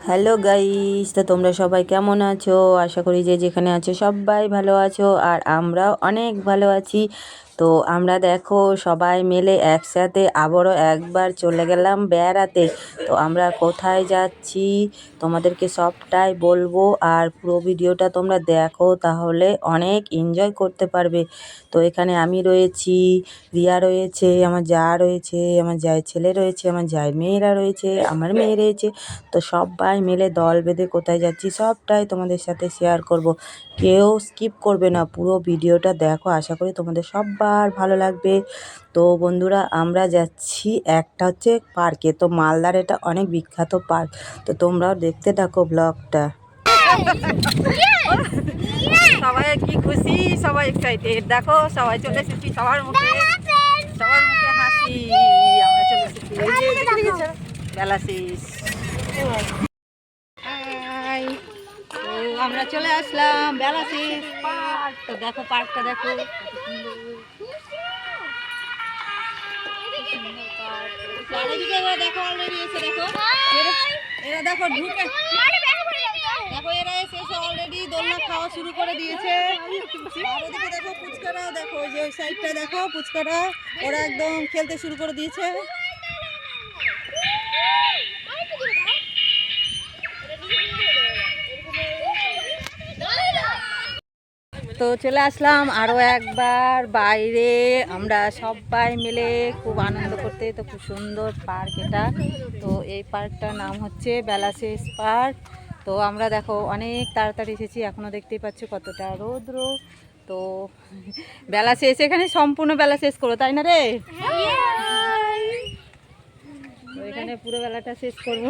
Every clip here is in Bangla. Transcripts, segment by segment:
হ্যালো গাইস তো তোমরা সবাই কেমন আছো? আশা করি যে যেখানে আছো সবাই ভালো আছো, আর আমরাও অনেক ভালো আছি। তো আমরা দেখো সবাই মিলে একসাথে আবারও একবার চলে গেলাম বেড়াতে। তো আমরা কোথায় যাচ্ছি? তোমাদেরকে সবটাই বলব আর পুরো ভিডিওটা তোমরা দেখো, তাহলে অনেক এনজয় করতে পারবে। তো এখানে আমি রয়েছি, রিয়া রয়েছে, আমার যা রয়েছে, আমার জায়ের ছেলে রয়েছে, আমার জায়ের মেয়েরা রয়েছে, আমার মেয়ে রয়েছে। তো সবাই মিলে দল বেঁধে কোথায় যাচ্ছি সবটাই তোমাদের সাথে শেয়ার করব। কেউ স্কিপ করবে না, পুরো ভিডিওটা দেখো, আশা করি তোমাদের সবার ভালো লাগবে। তো বন্ধুরা, আমরা যাচ্ছি একটা হচ্ছে পার্কে তো মালদার এটা অনেক বিখ্যাত পার্ক তো তোমরাও দেখতে থাকো ব্লগটা সবাই কি খুশি? সবাই এক্সাইটেড দেখো, সবাই চলে এসেছি সবার মুখে। সবার মুখে হাসি। আমরা চলে আসলাম। বেলা পার্ক তো দেখো পার্কটা দেখো। দেখো দেখো দেখো এরা অলরেডি দোলনা খাওয়া শুরু করে দিয়েছে ওদিকে দেখো পুচকারা দেখো যে দেখো পুচকারা ওরা একদম খেলতে শুরু করে দিয়েছে তো চলে আসলাম আরও একবার বাইরে। আমরা সবাই মিলে খুব আনন্দ করতে তো খুব সুন্দর পার্ক এটা। তো এই পার্কটার নাম হচ্ছে বেলাশেষ পার্ক। তো আমরা দেখো অনেক তাড়াতাড়ি এসেছি এখনও দেখতেই পাচ্ছ কতটা রৌদ্র। তো বেলা শেষ এখানে সম্পূর্ণ বেলা শেষ করো তাই না রে? এখানে পুরো বেলাটা শেষ করব।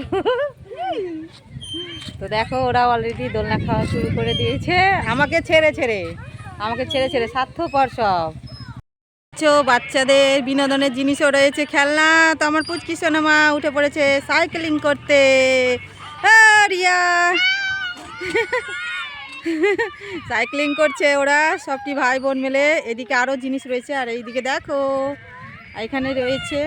তো দেখো, ওরা অলরেডি দোলনা খাওয়া শুরু করে দিয়েছে। আমাকে ছেড়ে ছেড়ে। আমাকে ছেড়ে ছেড়ে, স্বার্থপর সব। বাচ্চাদের বিনোদনের জিনিসও রয়েছে, খেলনা। তো আমার পুচকি সোনামা উঠে পড়েছে সাইকেলিং করতে। রিয়া। সাইক্লিং করছে ওরা, সবটি ভাই বোন মিলে। এদিকে আরও জিনিস রয়েছে, আর এইদিকে দেখো, এখানে রয়েছে।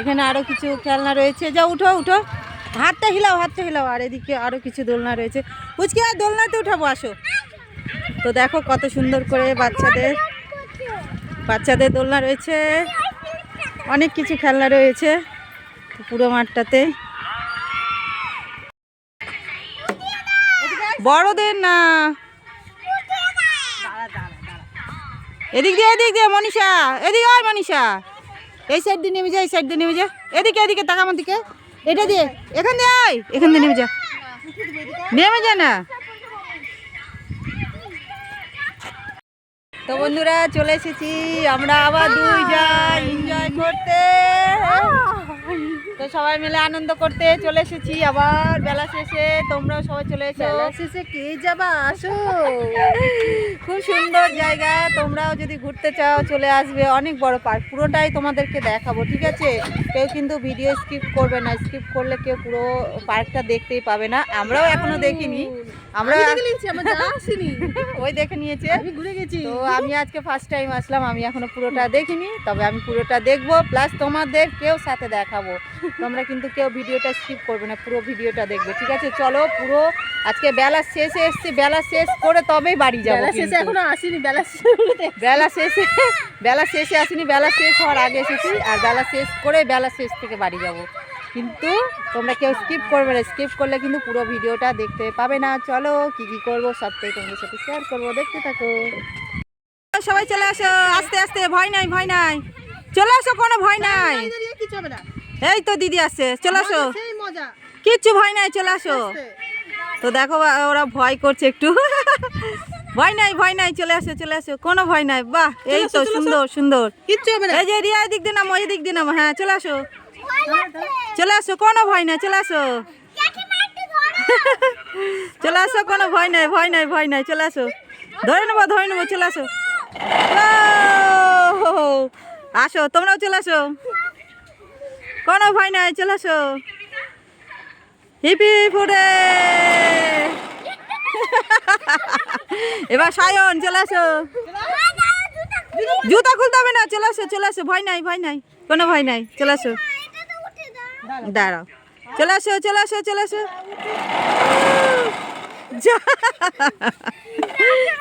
এখানে আরও কিছু খেলনা রয়েছে। যা উঠো উঠো। হাতটা হিলাও হাতটা হিলাও। আর এদিকে আরও কিছু দোলনা রয়েছে। পুচকি, আর দোলনাতে উঠাবো, আসো। তো দেখো কত সুন্দর করে বাচ্চাদের বাচ্চাদের দোলনা রয়েছে। অনেক কিছু খেলনা রয়েছে পুরো মাঠটাতে। বড়দের না। এদিক দিয়ে এদিক দিয়ে, মনীষা। এদিকে আয়, মনীষা। এই সাইড দিয়ে নেমে যা, এই সাইড দিয়ে নেমে যা। এদিকে এদিকে তাকা আমার দিকে। এটা দিয়ে, এখান দিয়ে আয়। এখান দিয়ে নেমে যা। নেমে যা না। তো বন্ধুরা, চলে এসেছি। আমরা আবার দুই যাই এনজয় করতে। তো সবাই মিলে আনন্দ করতে চলে এসেছি। আবার বেলা শেষে তোমরাও সবাই চলে এসো। শেষে কে যাবা? আসো। খুব সুন্দর জায়গা। তোমরাও যদি ঘুরতে চাও চলে আসবে। অনেক বড় পার্ক। পুরোটাই তোমাদেরকে দেখাবো ঠিক আছে? কেউ কিন্তু ভিডিও স্কিপ করবে না। স্কিপ করলে কেউ পুরো পার্কটা দেখতেই পাবে না। আমরাও এখনও দেখিনি। আমরা ওই দেখে নিয়েছে। ঘুরে গেছি। তো আমি আজকে ফার্স্ট টাইম আসলাম। আমি এখনও পুরোটা দেখিনি। তবে আমি পুরোটা দেখব। প্লাস তোমাদের কেউ সাথে দেখাবো। তোমরা কিন্তু কেউ ভিডিওটা স্কিপ করবে না পুরো ভিডিওটা দেখবে ঠিক আছে? চলো পুরো আজকে বেলা শেষে এসছে বেলা শেষ করে তবেই বাড়ি যাব বেলা শেষে। এখনও আসিনি বেলা বেলা শেষে বেলা শেষে আসিনি বেলা শেষ হওয়ার আগে এসেছি আর বেলা শেষ করে বেলা শেষ থেকে বাড়ি যাব। কিন্তু তোমরা কেউ স্কিপ করবে না স্কিপ করলে কিন্তু পুরো ভিডিওটা দেখতে পাবে না। চলো কি কি করব সবটাই তোমাদের সাথে শেয়ার করব দেখতে থাকো। সবাই চলে আসো আস্তে আস্তে ভয় নাই ভয় নাই। চলে আসো কোনো ভয় নাই। কিছু হবে না। এই তো দিদি আসছে চলে আসো। কিচ্ছু ভয় নাই চলে আসো। তো দেখো ওরা ভয় করছে একটু। ভয় নাই ভয় নাই চলে আসো চলে আসো কোনো ভয় নাই। বাহ এই তো সুন্দর সুন্দর। কিচ্ছু হবে না। এই যে রিয়া দিক দিন এই দিক দিয়ে নামো হ্যাঁ চলে আসো। চলে আসো কোনো ভয় নাই চলে আসো। চলে আসো কোনো ভয় নাই ভয় নাই ভয় নাই চলে আসো। ধরে নেব ধরে নেব চলে আসো। আসো তোমরাও চলে আসো। কোনো ভয় নাই, চলে আসো। হিপি ফুটে। এবার সায়ন, চলে আসো। জুতা খুলতে হবে না, চলে আসো চলে আসো। ভয় নাই ভয় নাই, কোনো ভয় নাই, চলে আসো। দাঁড়াও। চলে আসো চলে আসো চলে আসো।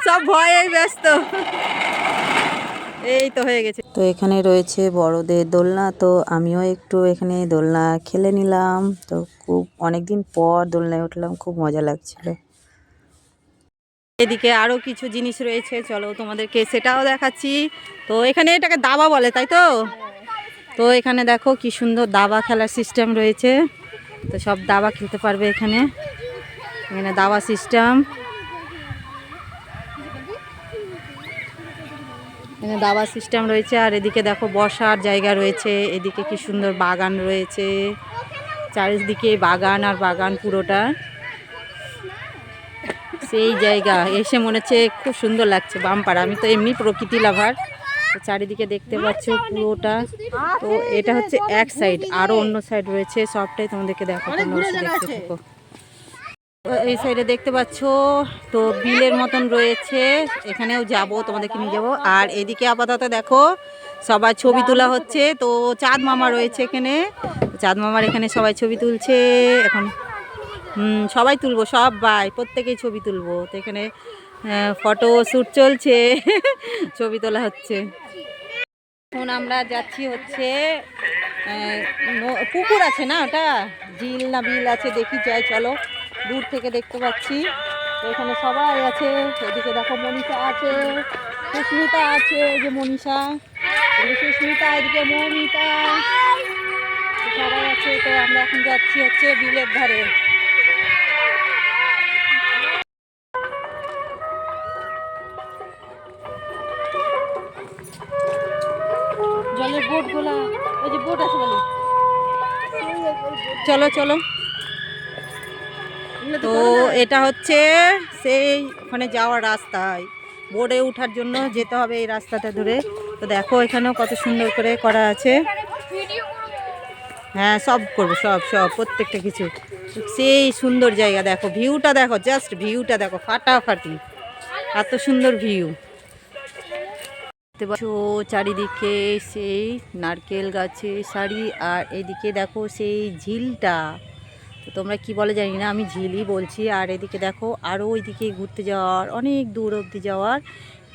সব ভয়ে ব্যস্ত। এই তো হয়ে গেছে। তো এখানে রয়েছে বড়দের দোলনা। তো আমিও একটু এখানে দোলনা খেলে নিলাম। তো খুব অনেকদিন পর দোলনায় উঠলাম, খুব মজা লাগছিল। এদিকে আরও কিছু জিনিস রয়েছে, চলো তোমাদেরকে সেটাও দেখাচ্ছি। তো এখানে এটাকে দাবা বলে, তাই তো? তো এখানে দেখো কি সুন্দর দাবা খেলার সিস্টেম রয়েছে। তো সব দাবা খেলতে পারবে এখানে। এখানে দাবা সিস্টেম এখানে দাবা সিস্টেম রয়েছে, আর এদিকে দেখো বসার জায়গা রয়েছে, এদিকে কি সুন্দর বাগান রয়েছে। চারিদিকে বাগান আর বাগান পুরোটা। সেই জায়গা, এসে মনে হচ্ছে খুব সুন্দর লাগছে বামপাড়া আমি তো এমনি প্রকৃতি লাভার চারিদিকে দেখতে পাচ্ছ পুরোটা। তো এটা হচ্ছে এক সাইড আরও অন্য সাইড রয়েছে, সবটাই তোমাদেরকে দেখো দেখতে থাকো। এই সাইডে দেখতে পাচ্ছ, তো বিলের মতন রয়েছে। এখানেও যাব, তোমাদেরকে নিয়ে যাব। আর এদিকে আপাতত দেখো, সবার ছবি তোলা হচ্ছে। তো চাঁদ মামা রয়েছে এখানে। চাঁদ মামার এখানে সবাই ছবি তুলছে। এখন সবাই তুলবো, সবাই, প্রত্যেকেই ছবি তুলবো। তো এখানে ফটো শ্যুট চলছে, ছবি তোলা হচ্ছে। এখন আমরা যাচ্ছি হচ্ছে পুকুর আছে না ওটা? ঝিল না বিল আছে, দেখি যাই, চলো। দূর থেকে দেখতে পাচ্ছি। এখানে সবাই আছে, এদিকে দেখো মনীষা আছে, সুস্মিতা আছে যে মনীষা। এদিকে সুস্মিতা, এদিকে মৌমিতা তো সবাই আছে, তো আমরা এখন যাচ্ছি হচ্ছে বিলের ধারে। জলের বোটগুলা ওই যে বোট আছে বলে। চলো চলো। তো এটা হচ্ছে সেই ওখানে যাওয়ার রাস্তায়। বোর্ডে ওঠার জন্য যেতে হবে এই রাস্তাটা ধরে। তো দেখো এখানেও কত সুন্দর করে করা আছে। হ্যাঁ সব করব সব সব প্রত্যেকটা কিছু। সেই সুন্দর জায়গা দেখো ভিউটা দেখো জাস্ট ভিউটা দেখো ফাটাফাটি। এত সুন্দর ভিউ। দেখতে পাচ্ছ চারিদিকে সেই নারকেল গাছের সারি আর এদিকে দেখো সেই ঝিলটা। তো তোমরা কি বলে জানি না, আমি ঝিলি বলছি। আর এদিকে দেখো আরও ওইদিকে ঘুরতে যাওয়ার, অনেক দূর অবধি যাওয়ার,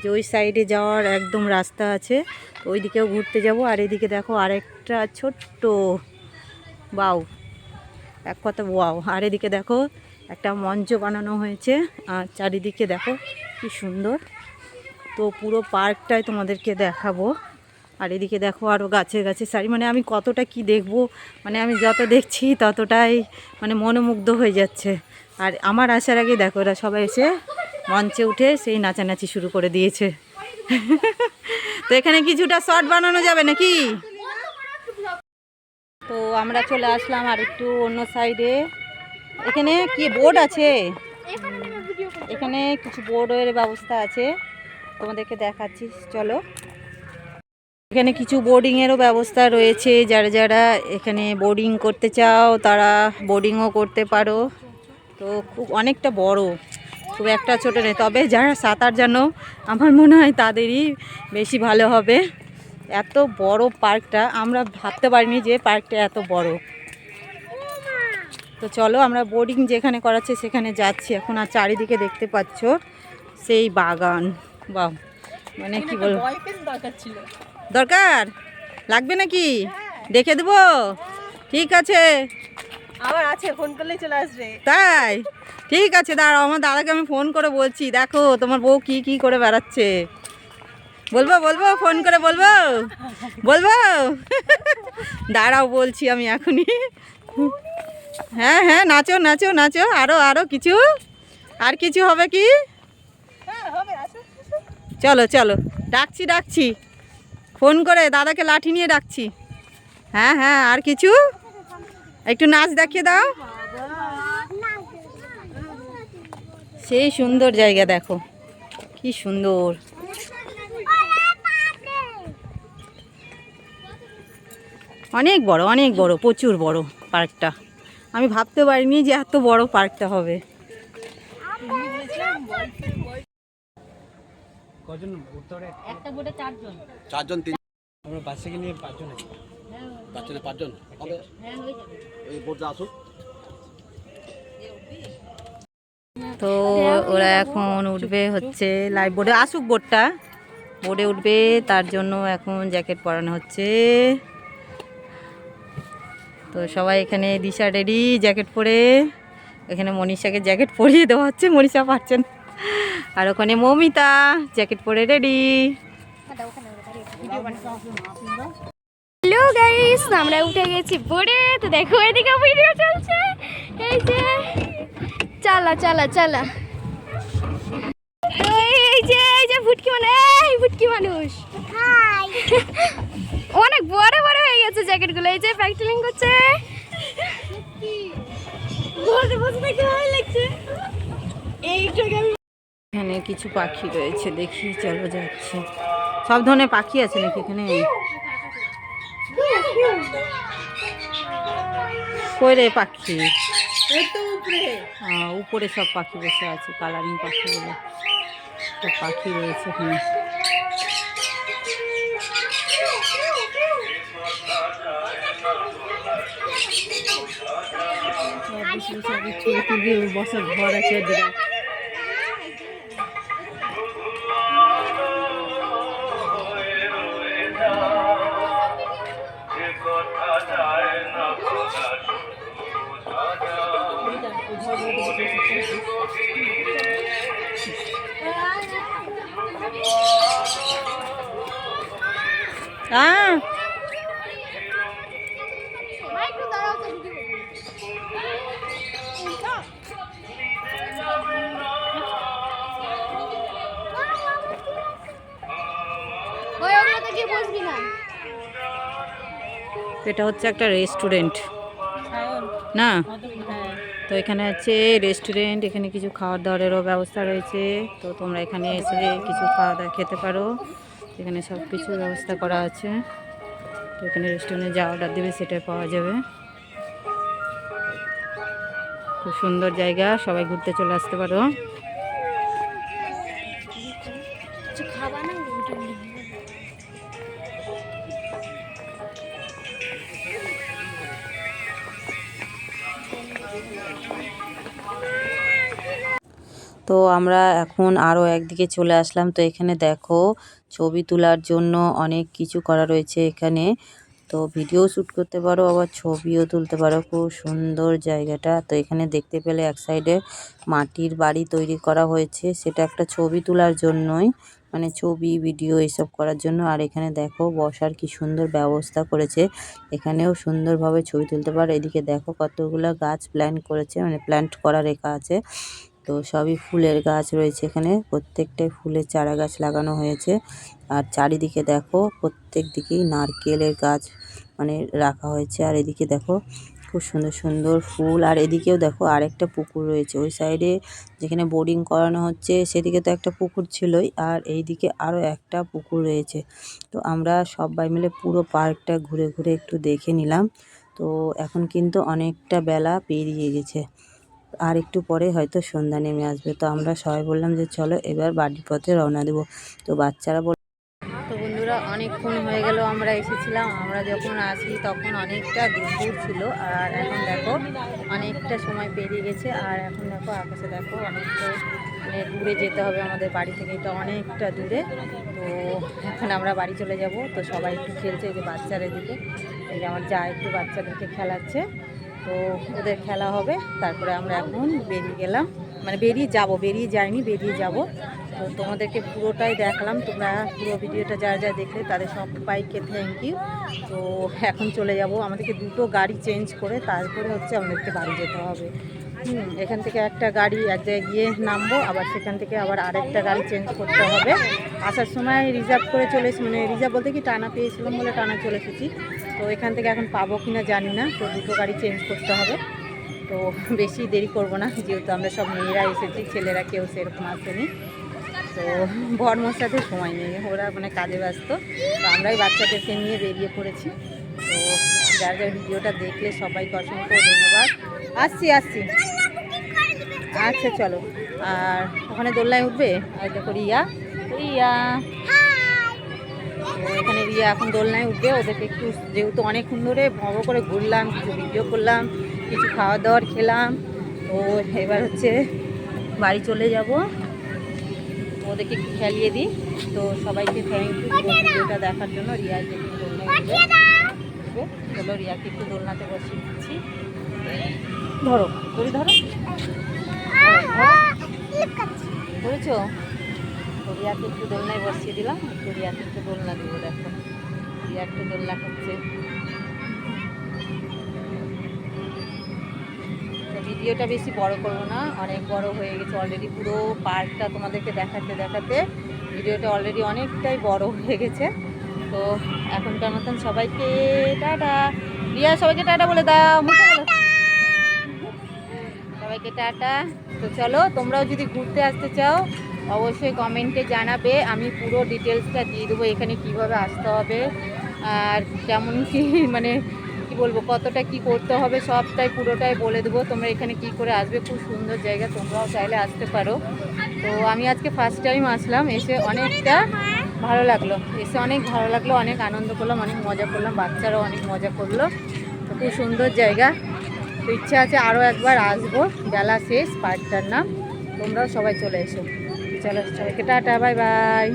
যে ওই সাইডে যাওয়ার একদম রাস্তা আছে, তো ওইদিকেও ঘুরতে যাব। আর এদিকে দেখো, আরেকটা ছোট্ট, বাউ, এক কথা ওয়াও আর এদিকে দেখো, একটা মঞ্চ বানানো হয়েছে। আর চারিদিকে দেখো, কি সুন্দর। তো পুরো পার্কটাই তোমাদেরকে দেখাবো। আর এদিকে দেখো আরও গাছে গাছে সারি মানে আমি কতটা কি দেখব? মানে আমি যত দেখছি ততটাই মানে মনোমুগ্ধ হয়ে যাচ্ছে। আর আমার আসার আগে দেখো ওরা সবাই এসে মঞ্চে উঠে সেই নাচানাচি শুরু করে দিয়েছে। তো এখানে কিছুটা শর্ট বানানো যাবে নাকি? তো আমরা চলে আসলাম আর একটু অন্য সাইডে। এখানে কি বোর্ড আছে? এখানে কিছু বোর্ডের ব্যবস্থা আছে। তোমাদেরকে দেখাচ্ছি, চলো। এখানে কিছু বোর্ডিংয়েরও ব্যবস্থা রয়েছে। যারা যারা এখানে বোর্ডিং করতে চাও তারা বোর্ডিংও করতে পারো। তো খুব অনেকটা বড় খুব একটা ছোটো নেই তবে যারা সাঁতার জানো আমার মনে হয় তাদেরই বেশি ভালো হবে। এত বড় পার্কটা আমরা ভাবতে পারিনি যে পার্কটা এত বড়। তো চলো আমরা বোর্ডিং যেখানে করাচ্ছে সেখানে যাচ্ছি। এখন আর চারিদিকে দেখতে পাচ্ছ সেই বাগান। বা মানে কি বলব? দরকার ছিল দরকার? লাগবে নাকি? দেখে দেবো। ঠিক আছে। আবার আছে ফোন করলেই চলে আসবে। তাই? ঠিক আছে দাঁড়াও আমার দাদাকে আমি ফোন করে বলছি। দেখো তোমার বউ কি কি করে বেড়াচ্ছে। বলব বলব ফোন করে বলব? বলব? দাঁড়াও বলছি আমি এখনই। হ্যাঁ হ্যাঁ নাচো নাচো নাচো। আরও আরও কিছু? আর কিছু হবে কি? হ্যাঁ হবে চলো চলো। ডাকছি ডাকছি। ফোন করে, দাদাকে লাঠি নিয়ে ডাকছি। হ্যাঁ হ্যাঁ আর কিছু? একটু নাচ দেখিয়ে দাও। সেই সুন্দর জায়গা দেখো, কি সুন্দর। অনেক বড় অনেক বড়, প্রচুর বড় পার্কটা। আমি ভাবতে পারিনি যে এত বড় পার্কটা হবে। কজন উত্তরে একটা বোটে চারজন। চারজন তিন আমরা নিয়ে পাঁচজন বাচ্চাদের পাঁচজন? হবে? হ্যাঁ, আসুক। তো ওরা এখন উঠবে হচ্ছে লাইফ বোর্ডে আসুক বোর্ডটা বোর্ডে উঠবে তার জন্য এখন জ্যাকেট পরানো হচ্ছে। তো সবাই এখানে দিশা রেডি জ্যাকেট পরে। এখানে মনীষাকে জ্যাকেট পরিয়ে দেওয়া হচ্ছে। মনীষা পাচ্ছেন আর ওখানে মৌমিতা জ্যাকেট পরে রেডি হ্যালো গাইস আমরা উঠে গেছি পরে তো দেখো এদিকে ভিডিও চলছে। এই যে চালা চালা চালা। এই যে এই যে ফুটকি মানে এই ফুটকি মানুষ। অনেক বড় বড় হয়ে গেছে জ্যাকেটগুলো এই যে প্যাকেটিং করছে। বসে বসে দেখতে ভালো লাগছে। কিছু পাখি রয়েছে দেখি চলো যাচ্ছি। সব ধরনের পাখি আছে নাকি এখানে? কই রে পাখি? উপরে। সব পাখি বসে আছে কালারিং পাখিগুলো। সব পাখি রয়েছে এখানে। বসার ঘর আছে এটা হচ্ছে একটা রেস্টুরেন্ট না? তো এখানে আছে রেস্টুরেন্ট এখানে কিছু খাওয়ার দাওয়ারেরও ব্যবস্থা রয়েছে। তো তোমরা এখানে এসে কিছু খাওয়া দাওয়া খেতে পারো। এখানে সব কিছু ব্যবস্থা করা আছে। তো এখানে রেস্টুরেন্টে যা অর্ডার দেবে সেটা পাওয়া যাবে। খুব সুন্দর জায়গা, সবাই ঘুরতে চলে আসতে পারো। তো আমরা এখন আরও একদিকে চলে আসলাম। তো এখানে দেখো ছবি তোলার জন্য অনেক কিছু করা রয়েছে এখানে। তো ভিডিও শ্যুট করতে পারো, আবার ছবিও তুলতে পারো। খুব সুন্দর জায়গাটা। তো এখানে দেখতে পেলে এক সাইডে মাটির বাড়ি তৈরি করা হয়েছে। সেটা একটা ছবি তোলার জন্যই মানে ছবি ভিডিও এসব করার জন্য। আর এখানে দেখো বসার কি সুন্দর ব্যবস্থা করেছে। এখানেও সুন্দরভাবে ছবি তুলতে পারো। এদিকে দেখো কতগুলো গাছ প্ল্যান্ট করেছে মানে প্ল্যান্ট করা রেখা আছে। তো সবই ফুলের গাছ রয়েছে এখানে। প্রত্যেকটাই ফুলের চারা গাছ লাগানো হয়েছে। আর চারিদিকে দেখো, প্রত্যেক দিকেই নারকেলের গাছ মানে রাখা হয়েছে। আর এদিকে দেখো, খুব সুন্দর সুন্দর ফুল। আর এদিকেও দেখো আরেকটা পুকুর রয়েছে। ওই সাইডে যেখানে বোর্ডিং করানো হচ্ছে, সেদিকে তো একটা পুকুর ছিলই। আর এইদিকে আরও একটা পুকুর রয়েছে। তো আমরা সবাই মিলে পুরো পার্কটা ঘুরে ঘুরে একটু দেখে নিলাম। তো এখন কিন্তু অনেকটা বেলা পেরিয়ে গেছে। আর একটু পরে হয়তো সন্ধ্যা নেমে আসবে। তো আমরা সবাই বললাম যে চলো এবার বাড়ির পথে রওনা দেবো। তো বাচ্চারা বল তো বন্ধুরা, অনেকক্ষণ হয়ে গেল, আমরা এসেছিলাম। আমরা যখন আসি তখন অনেকটা দুপুর ছিল। আর এখন দেখো, অনেকটা সময় পেরিয়ে গেছে। আর এখন দেখো, আকাশে দেখো, অনেকটা মানে দূরে যেতে হবে আমাদের বাড়ি থেকে। এটা অনেকটা দূরে। তো এখন আমরা বাড়ি চলে যাব। তো সবাই একটু খেলছে যে বাচ্চারা দিকে এই যে আমার যা একটু বাচ্চাদেরকে খেলাচ্ছে। তো ওদের খেলা হবে। তারপরে আমরা এখন বেরিয়ে গেলাম। মানে বেরিয়ে যাব, বেরিয়ে যাইনি, বেরিয়ে যাব। তো তোমাদেরকে পুরোটাই দেখালাম। তোমরা পুরো ভিডিওটা যারা যা দেখলে তাদের সবাইকে থ্যাংক ইউ তো এখন চলে যাব। আমাদেরকে দুটো গাড়ি চেঞ্জ করে তারপরে হচ্ছে আমাদেরকে বাড়ি যেতে হবে। এখান থেকে একটা গাড়ি এক জায়গায় গিয়ে নামবো, আবার সেখান থেকে আবার আরেকটা গাড়ি চেঞ্জ করতে হবে। আসার সময় রিজার্ভ করে চলে মানে রিজার্ভ বলতে কি টানা পেয়েছিলাম বলে টানা চলে এসেছি। তো এখান থেকে এখন পাবো কি না জানি না, তো দুটো গাড়ি চেঞ্জ করতে হবে। তো বেশি দেরি করব না, যেহেতু আমরা সব মেয়েরা এসেছি, ছেলেরা কেউ সেরকম আসেনি। তো বর্মর সাথে সময় নেই, ওরা মানে কাজে ব্যস্ত। তো আমরাই বাচ্চাদেরকে নিয়ে বেরিয়ে পড়েছি। তো যার যার ভিডিওটা দেখলে সবাইকে অসংখ্য ধন্যবাদ। আসছি আসছি। আচ্ছা চলো। আর ওখানে দোলনায় উঠবে? আর দেখো রিয়া রিয়া এখানে রিয়া এখন দোলনায় উঠবে ওদেরকে একটু যেহেতু অনেকক্ষণ ধরে বড় করে ঘুরলাম কিছু ভিডিও করলাম কিছু খাওয়া দাওয়ার খেলাম। তো এবার হচ্ছে বাড়ি চলে যাব। ওদেরকে একটু খেলিয়ে দিই। তো সবাইকে থ্যাংক ইউ ভিডিওটা দেখার জন্য। রিয়াকে একটু দোলনায় উঠবে। চলো রিয়াকে একটু দোলনাতে বসিয়ে দিচ্ছি। ধরো দড়ি ধরো। ধরেছো? তো রিয়াকে একটু দোলনায় বসিয়ে দিলাম, একটু একটু দোলনা দেবো, দেখো। রিয়া একটু দোলনা খাচ্ছে ভিডিওটা বেশি বড় করব না, অনেক বড় হয়ে গেছে অলরেডি পুরো পার্কটা তোমাদেরকে দেখাতে দেখাতে। ভিডিওটা অলরেডি অনেকটাই বড় হয়ে গেছে। তো এখনকার মতন সবাইকে টাটা। রিয়া, সবাইকে টাটা বলে দাও সবাইকে টাটা। তো চলো, তোমরাও যদি ঘুরতে আসতে চাও অবশ্যই কমেন্টে জানাবে। আমি পুরো ডিটেলসটা দিয়ে দেবো এখানে কীভাবে আসতে হবে, আর কেমন কি মানে কি বলব, কতটা কি করতে হবে, সবটাই পুরোটাই বলে দেবো। তোমরা এখানে কি করে আসবে, খুব সুন্দর জায়গা, তোমরাও চাইলে আসতে পারো। তো আমি আজকে ফার্স্ট টাইম আসলাম, এসে অনেকটা ভালো লাগল। এসে অনেক ভালো লাগল, অনেক আনন্দ করলাম, অনেক মজা করলাম, বাচ্চারাও অনেক মজা করল। তো খুব সুন্দর জায়গা। তো ইচ্ছা আছে আরও একবার আসব, বেলা শেষ পার্কটার নাম। তোমরাও সবাই চলে এসো। চলো সবাইকে টাটা বাই বাই।